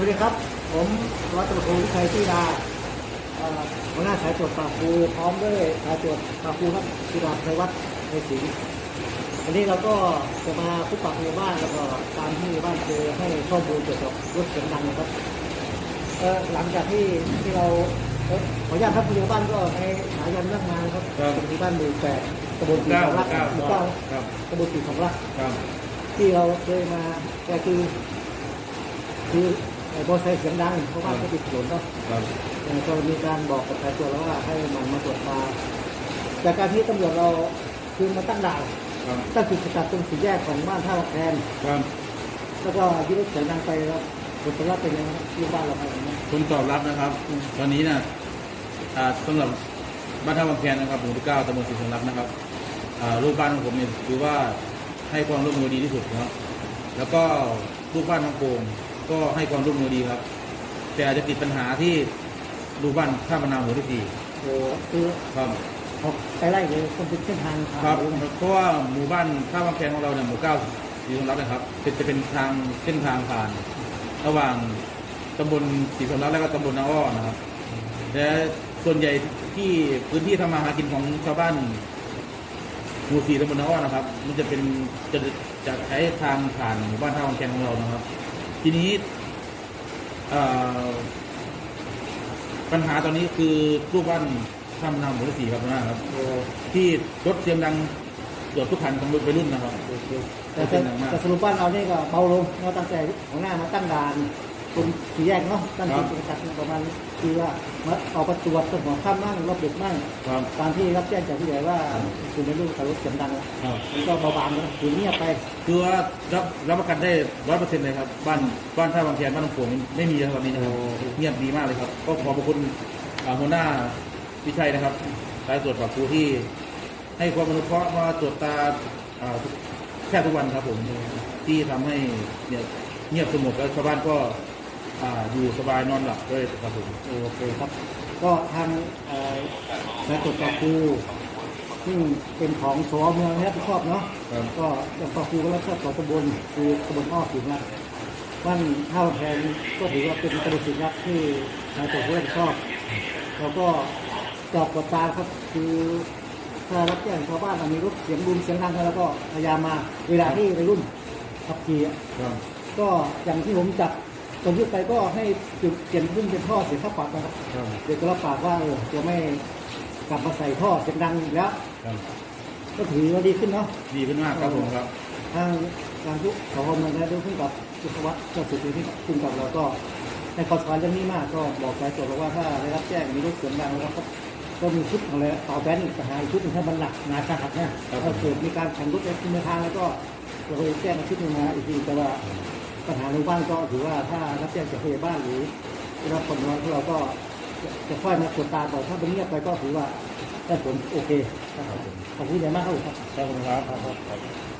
วัสดีครับ ผมร้อยตำรวจโทวิชัยที่ดาเอ่อหัวหน้าสายตรวจปราบปูพร้อมด้วยสายตรวจปราบปูครับธีราชัยวัฒน์ในศรีวันนี้เราก็จะมาพบปะในบ้านแล้วก็ตามที่บ้านเจอให้ข้อมูลเกี่ยวกับรถเสียงดังนะครับเอ่อหลังจากที่ที่เราเอ่อขออนุญาตครับผู้ใหญ่บ้านก็ในสายันเรื่องงานครับครับเป็นที่บ้านหมู่แปดตำบลสีเก้าของรักเก้าหมู่เก้าครับตำบลสีของรักครับที่เราเคยมาก็คือคือไอ้ บอสไซค์เสียงดังเพราะว่าเขาติดถนนเนาะครับเอ่อก็มีการบอกกับสายตรวจแล้วว่าให้มันมาตรวจตาจากการที่ตำรวจเราคือมาตั้งด่านครับตั้งจุดสกัดตรงสี่แยกของบ้านท่าแพนครับแล้วก็ยึดรถเสียงดังไปแล้วผลตอบรับเป็นยังไงครับที่บ้านเราครับคุณตอบรับนะครับอืมตอนนี้นะอ่าสำหรับบ้านท่าบางแคนนะครับหมู่ที่เก้าตำบลศรีสงรับนะครับอ่ารูปบ้านของผมเนี่ยถือว่าให้ความร่วมมือดีที่สุดนะครับแล้วก็ลูกบ้านของโป่ง ก็ให้ความร่วมมือดีครับ แต่อาจจะติดปัญหาที่ลูกบ้านท่ามะนาวหมู่ที่สี่โอ้คือครับออกไปไล่เลยคนเป็นเส้นทางผ่านครับหรือไงเพราะว่าหมู่บ้านท่าบางแคนของเราเนี่ยหมู่เก้าศรีสงรับนะครับเป็นจะเป็นทางเส้นทางผ่าน ระหว่างตำบลศรีสมรักและก็ตำบลนาอ้อนะครับ และส่วนใหญ่ที่พื้นที่ทำมาหากินของชาวบ้านหมู่สี่ตำบลนาอ้อนะครับ มันจะเป็นจะจะใช้ทางผ่านหมู่บ้านท่าวังแกงของเรานะครับ ทีนี้เอ่อปัญหาตอนนี้คือรูปบ้านทำนำหมู่ที่สี่ครับนะครับโอ้ที่รถเสียงดังเกือบทุกคันของวัยรุ่นนะครับโอเคแต่แต่แต่สรุปบ้านเรานี่ก็เบาลงเนาะตั้งแต่ของหน้ามาตั้งด่าน ตรงสี่แยกเนาะตั้งจุดสกัดประมาณคือว่ามาเอาประตรวจตหัวข้ามมั่งรอบดึกมั่งครับตามที่รับแจ้งจากผู้ใหญ่ว่าคุณเป็นลูกขับรถเสียงดังครับมันก็เบาบางนะคือเงียบไปคือว่ารับรับประกันได้ร้อยเปอร์เซ็นต์เลยครับบ้านบ้านท่าบางแคนบ้านลำโพงไม่มีนะครับตอนนี้นะครับเงียบดีมากเลยครับ ก็ขอบพระคุณอ่าหัวหน้าวิชัยนะครับสายตรวจปรับครูที่ ให้ความอนุเคราะห์มาตรวจตาอ่าทุกแค่ทุกวันครับผมที่ทำให้เนี่ยเงียบสงบแล้วชาวบ้านก็ อ่าอยู่สบายนอนหลับด้วยครับผมโอเคครับ ก็ทางเอ่อสายตรวจปราบครูซึ่งเป็นของสวเมืองรับผิดชอบเนาะครับก็อย่างปราบครูก็รับผิดชอบของตำบลคือตำบลอ้อถึงนะบ้านเท่าแทนก็ถือว่าเป็นตำบลสิงห์รักที่สายตรวจรับผิดชอบแล้วก็จอบกับตาครับคือถ้ารับแจ้งชาวบ้านว่ามีรถเสียงรุนเสียงดังแล้วก็พยายามมาเวลาที่วัยรุ่นขับขี่อะครับก็อย่างที่ผมจับ ตรงที่ไปก็ให้จุดเปลี่ยนขึ้นเป็นท่อเสียค่าปรับนะครับครับเด็กก็รับปากว่าเออจะไม่กลับมาใส่ท่อเสียงดังอีกแล้ว ครับก็ถือว่าดีขึ้นเนาะดีขึ้นมากครับผมครับ ทางการทุกสพเมืองและด้วยขึ้นกับจุศวัตรเจ้าสุดที่ขึ้นกับเราก็ในขอสารเรื่องนี้มากก็บอกสายตรวจบอกว่าถ้าได้รับแจ้งมีรถเสียงดังแล้วก็ก็มีชุดของอะไรต่อแบนทหารชุดหนึ่งถ้ามันหนักหนาสาหัสเนี่ยถ้าเกิดมีการแข่งรถในทิศทางแล้วก็เราก็จะแจ้งชุดหนึ่งมาอีกทีแต่ว่า ปัญหาในบ้านก็ถือว่าถ้ารับแจ้งจากผู้ใหญ่บ้านหรือรับผลงานของเราก็จะค่อยมาตรวจตาต่อถ้าเป็นเงียบไปก็ถือว่าได้ผลโอเคขอบคุณใหญ่มากครับครับขอบคุณครับ